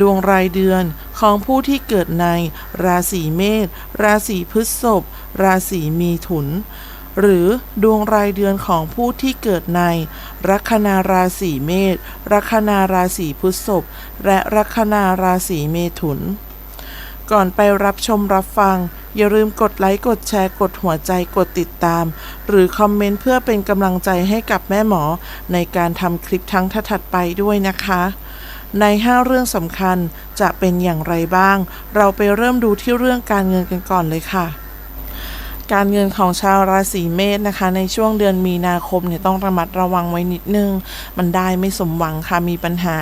ดวงรายเดือนของผู้ที่เกิดในราศีเมษ ราศีพฤษภ ราศีมีถุน หรือดวงรายเดือนของผู้ที่เกิดในลัคนาราศีเมษ ลัคนาราศีพฤษภ และลัคนาราศีเมถุน ก่อนไปรับชมรับฟัง อย่าลืมกดไลค์ กดแชร์ กดหัวใจ กดติดตาม หรือคอมเมนต์เพื่อเป็นกำลังใจให้กับแม่หมอในการทำคลิปทั้งถัดไปด้วยนะคะ ใน 5 เรื่องสำคัญจะเป็นอย่างไรบ้าง เราไปเริ่มดูที่เรื่องการเงินกันก่อนเลยค่ะ การเงินของชาวราศีเมษนะคะ ในช่วงเดือนมีนาคมเนี่ยต้องระมัดระวังไว้นิดนึง มันได้ไม่สมหวังค่ะมีปัญหา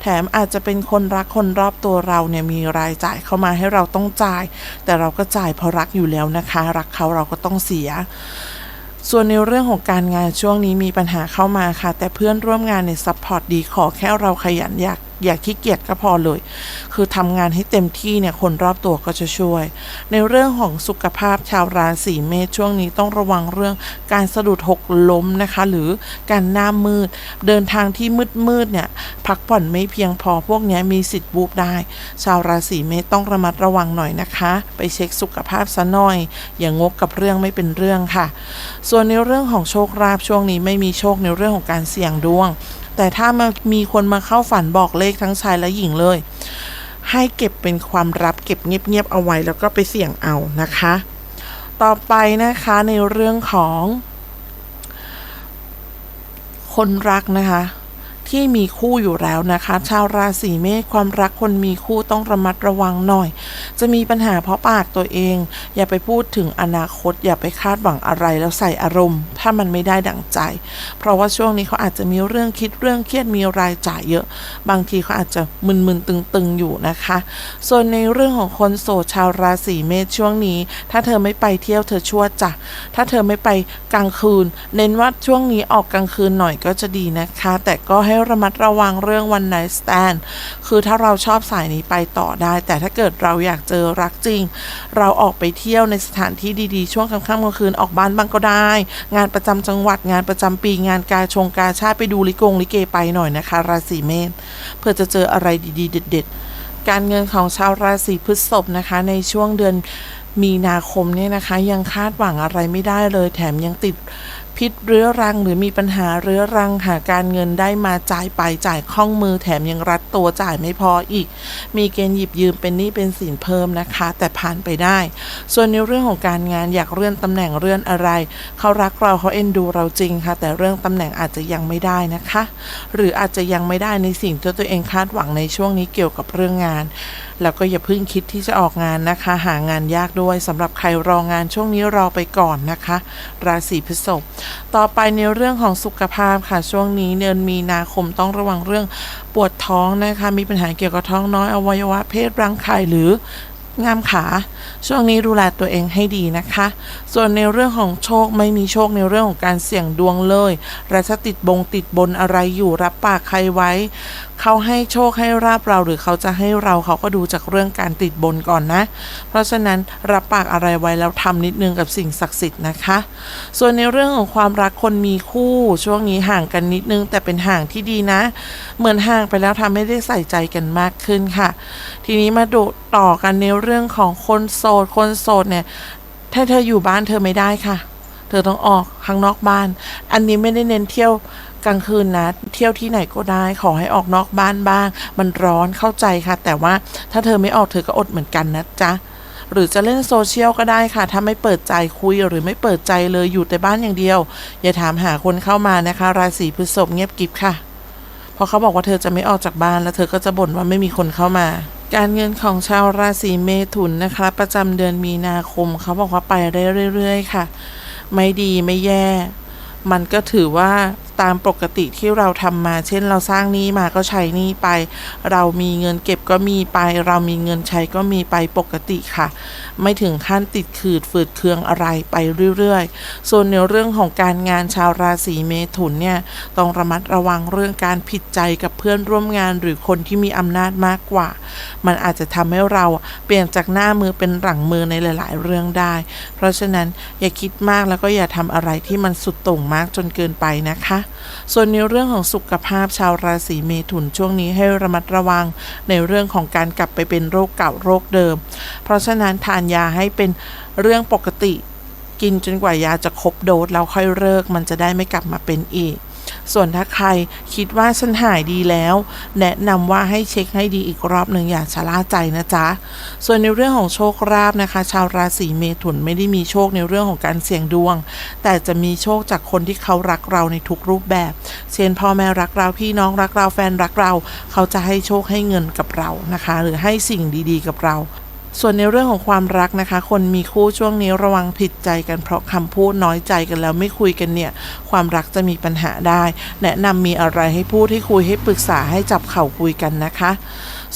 แถมอาจจะเป็นคนรักคนรอบตัวเราเนี่ยมีรายจ่ายเข้ามาให้เราต้องจ่าย แต่เราก็จ่ายเพราะรักอยู่แล้วนะคะ รักเขาเราก็ต้องเสียส่วนในเรื่องของการงานช่วงนี้มีปัญหาเข้ามาค่ะ แต่เพื่อนร่วมงานเนี่ยซัพพอร์ตดีขอแค่เราขยันอยาก อย่าขี้เกียจก็พอเลย คือทำงานให้เต็มที่เนี่ยคนรอบตัวก็จะช่วย ในเรื่องของสุขภาพชาวราศีเมษช่วงนี้ต้องระวังเรื่องการสะดุดหกล้มนะคะ หรือการหน้ามืด เดินทางที่มืดมืดเนี่ยพักผ่อนไม่เพียงพอพวกนี้มีสิทธิ์วูบได้ ชาวราศีเมษต้องระมัดระวังหน่อยนะคะ ไปเช็คสุขภาพซะหน่อย อย่างงกกับเรื่องไม่เป็นเรื่องค่ะ ส่วนในเรื่องของโชคลาภช่วงนี้ไม่มีโชคในเรื่องของการเสี่ยงดวง แต่ถ้ามันมีคนมาเข้าฝันบอกเลขทั้งชายและหญิงเลย ให้เก็บเป็นความลับเก็บเงียบๆเอาไว้แล้วก็ไปเสี่ยงเอานะคะ ต่อไปนะคะในเรื่องของ คนรักนะคะ ที่มีคู่อยู่แล้วนะคะ ชาวราศีเมษความรักคนมีคู่ต้องระมัดระวังหน่อย จะมีปัญหาเพราะปากตัวเอง อย่าไปพูดถึงอนาคต อย่าไปคาดหวังอะไรแล้วใส่อารมณ์ ถ้ามันไม่ได้ดั่งใจ เพราะว่าช่วงนี้เขาอาจจะมีเรื่องคิดเรื่องเครียดมีรายจ่ายเยอะ บางทีเขาอาจจะมึนๆตึงๆอยู่นะคะ ส่วนในเรื่องของคนโสดชาวราศีเมษช่วงนี้ ถ้าเธอไม่ไปเที่ยวเธอชั่วจ้ะถ้าเธอไม่ไปกลางคืน เน้นว่าช่วงนี้ออกกลางคืนหน่อยก็จะดีนะคะ แต่ก็ให้ระมัดระวังเรื่องวันไน t ์สแตนคือถ้าเราชอบสายนี้ไปต่อได้ แต่ถ้าเกิดเราอยากเจอรักจริง เราออกไปเที่ยวในสถานที่ดีๆ ช่วงค่ำๆกลางคืนออกบ้านบ้างก็ได้ งานประจำจังหวัดงานประจำปีงานกาชงกาชาติไปดูลิกงลิเกไปหน่อยนะคะ ราศีเมษเพื่อจะเจออะไรดีๆ เด็ด ๆ การเงินของชาวราศีพฤษภนะคะ ในช่วงเดือนมีนาคมเนี่ยนะคะ ยังคาดหวังอะไรไม่ได้เลยแถมยังติด พิษเรื้อรังหรือมีปัญหาเรื้อรังหาการเงินได้มาจ่ายไปจ่ายคล่องมือแถมยังรัดตัวจ่ายไม่พออีก มีเกณฑ์หยิบยืมเป็นหนี้เป็นสินเพิ่มนะคะ แต่ผ่านไปได้ ส่วนในเรื่องของการงานอยากเลื่อนตำแหน่งเลื่อนอะไร เขารักเราเขาเอ็นดูเราจริงค่ะ แต่เรื่องตำแหน่งอาจจะยังไม่ได้นะคะ หรืออาจจะยังไม่ได้ในสิ่งที่ตัวเองคาดหวังในช่วงนี้เกี่ยวกับเรื่องงาน แล้วก็อย่าเพิ่งคิดที่จะออกงานนะคะ หางานยากด้วยสำหรับใครรองานช่วงนี้รอไปก่อนนะคะ ราศีพฤษภต่อไปในเรื่องของสุขภาพค่ะช่วงนี้เดือนมีนาคมต้องระวังเรื่องปวดท้องนะคะ มีปัญหาเกี่ยวกับท้องน้อยอวัยวะเพศรังไข่หรือ งามขา ช่วงนี้ดูแลตัวเองให้ดีนะคะ ส่วนในเรื่องของโชคไม่มีโชคในเรื่องของการเสี่ยงดวงเลย และถ้าติดบงติดบนอะไรอยู่รับปากใครไว้ เขาให้โชคให้ราบเราหรือเขาจะให้เราเขาก็ดูจากเรื่องการติดบนก่อนนะ เพราะฉะนั้นรับปากอะไรไว้แล้วทำนิดนึงกับสิ่งศักดิ์สิทธิ์นะคะ ส่วนในเรื่องของความรักคนมีคู่ช่วงนี้ห่างกันนิดนึง แต่เป็นห่างที่ดีนะ เหมือนห่างไปแล้วทำให้ได้ใส่ใจกันมากขึ้นค่ะ ทีนี้มาดูต่อกันในเรื่องรื่องของคนโสด คนโสดเนี่ย ถ้าเธออยู่บ้านเธอไม่ได้ค่ะ เธอต้องออกข้างนอกบ้าน อันนี้ไม่ได้เน้นเที่ยวกลางคืนนะ เที่ยวที่ไหนก็ได้ขอให้ออกนอกบ้านบ้าง มันร้อนเข้าใจค่ะ แต่ว่าถ้าเธอไม่ออกเธอก็อดเหมือนกันนะจ๊ะหรือจะเล่นโซเชียลก็ได้ค่ะ ถ้าไม่เปิดใจคุยหรือไม่เปิดใจเลยอยู่แต่บ้านอย่างเดียว อย่าถามหาคนเข้ามานะคะ ราศีพฤษภเงียบกิบค่ะ เพราะเขาบอกว่าเธอจะไม่ออกจากบ้านแล้วเธอก็จะบ่นว่าไม่มีคนเข้ามา การเงินของชาวราศีเมถุนนะคะ ประจำเดือนมีนาคมเขาบอกว่าไปได้เรื่อยๆค่ะ ไม่ดีไม่แย่ มันก็ถือว่า ตามปกติที่เราทำมา เช่นเราสร้างหนี้มาก็ใช้หนี้ไป เรามีเงินเก็บก็มีไป เรามีเงินใช้ก็มีไปปกติค่ะ ไม่ถึงขั้นติดขืดฝืดเคืองอะไรไปเรื่อยๆ ส่วนในเรื่องของการงานชาวราศีเมถุนเนี่ยต้องระมัดระวังเรื่องการผิดใจกับเพื่อนร่วมงานหรือคนที่มีอำนาจมากกว่า มันอาจจะทำให้เราเปลี่ยนจากหน้ามือเป็นหลังมือในหลาย ๆ เรื่องได้ เพราะฉะนั้นอย่าคิดมากแล้วก็อย่าทำอะไรที่มันสุดโต่งมากจนเกินไปนะคะส่วนในเรื่องของสุขภาพชาวราศีเมถุนช่วงนี้ให้ระมัดระวังในเรื่องของการกลับไปเป็นโรคเก่าโรคเดิม เพราะฉะนั้นทานยาให้เป็นเรื่องปกติ กินจนกว่ายาจะครบโดสแล้วค่อยเลิกมันจะได้ไม่กลับมาเป็นอีก ส่วนถ้าใครคิดว่าฉันหายดีแล้ว แนะนำว่าให้เช็คให้ดีอีกรอบหนึ่งอย่าชะล่าใจนะจ๊ะ ส่วนในเรื่องของโชคลาภนะคะ ชาวราศีเมถุนไม่ได้มีโชคในเรื่องของการเสี่ยงดวง แต่จะมีโชคจากคนที่เขารักเราในทุกรูปแบบ เช่นพ่อแม่รักเราพี่น้องรักเราแฟนรักเรา เขาจะให้โชคให้เงินกับเรานะคะ หรือให้สิ่งดีๆ กับเรา ส่วนในเรื่องของความรักนะคะ คนมีคู่ช่วงนี้ระวังผิดใจกันเพราะคำพูดน้อยใจกันแล้วไม่คุยกันเนี่ย ความรักจะมีปัญหาได้ แนะนำมีอะไรให้พูดให้คุยให้ปรึกษาให้จับเข่าคุยกันนะคะ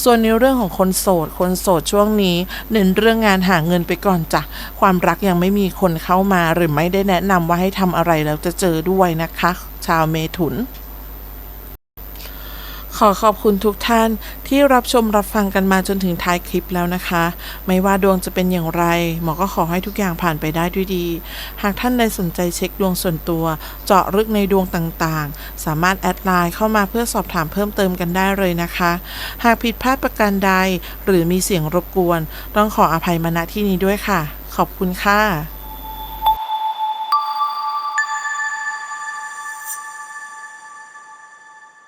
ส่วนในเรื่องของคนโสด คนโสดช่วงนี้เน้นเรื่องงานหาเงินไปก่อนจ้ะความรักยังไม่มีคนเข้ามาหรือไม่ได้แนะนำว่าให้ทำอะไรแล้วจะเจอด้วยนะคะ ชาวเมถุน ขอขอบคุณทุกท่านที่รับชมรับฟังกันมาจนถึงท้ายคลิปแล้วนะคะ ไม่ว่าดวงจะเป็นอย่างไร หมอก็ขอให้ทุกอย่างผ่านไปได้ด้วยดี หากท่านใดสนใจเช็คดวงส่วนตัว เจาะลึกในดวงต่างๆ สามารถแอดไลน์เข้ามาเพื่อสอบถามเพิ่มเติมกันได้เลยนะคะ หากผิดพลาดประการใด หรือมีเสียงรบกวน ต้องขออภัยมาณที่นี้ด้วยค่ะ ขอบคุณค่ะ